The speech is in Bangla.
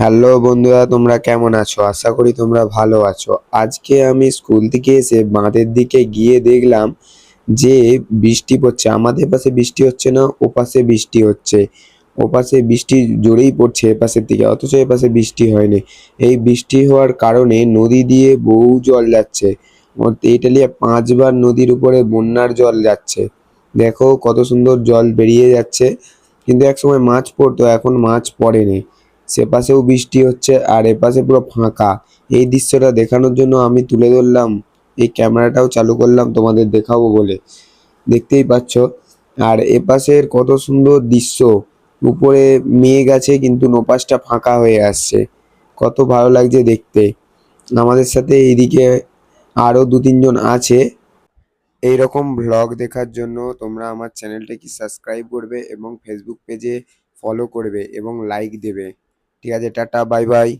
হ্যালো বন্ধুরা, তোমরা কেমন আছো? আশা করি তোমরা ভালো আছো। আজকে আমি স্কুল থেকে এসে বাঁধের দিকে গিয়ে দেখলাম যে বৃষ্টি পড়ছে। আমাদের পাশে বৃষ্টি হচ্ছে না ও পাশে বৃষ্টি হচ্ছে। ও পাশে বৃষ্টি জোরেই পড়ছে এ পাশের দিকে, অথচ এ পাশে বৃষ্টি হয়নি। এই বৃষ্টি হওয়ার কারণে নদী দিয়ে বহু জল যাচ্ছে। তেঁতুলিয়া পাঁচবার নদীর উপরে বন্যার জল যাচ্ছে। দেখো কত সুন্দর জল বেরিয়ে যাচ্ছে। কিন্তু একসময় মাছ পড়তো, এখন মাছ পড়েনি। সে পাশেও বৃষ্টি হচ্ছে আর এপাশে পুরো ফাঁকা। এই দৃশ্যটা দেখানোর জন্য আমি তুলে ধরলাম। এই ক্যামেরাটাও চালু করলাম, তোমাদের দেখাবো বলে। দেখতেই পাচ্ছ। আর এপাশের কত সুন্দর দৃশ্য। উপরে মেঘ আছে, কিন্তু নোপাশটা ফাঁকা হয়ে আসছে। কত ভালো লাগছে দেখতে। আমাদের সাথে এইদিকে আরও দু তিনজন আছে। এই রকম ভ্লগ দেখার জন্য তোমরা আমার চ্যানেলটাকে সাবস্ক্রাইব করবে এবং ফেসবুক পেজে ফলো করবে এবং লাইক দেবে। ঠিক আছে টাটা বাই বাই।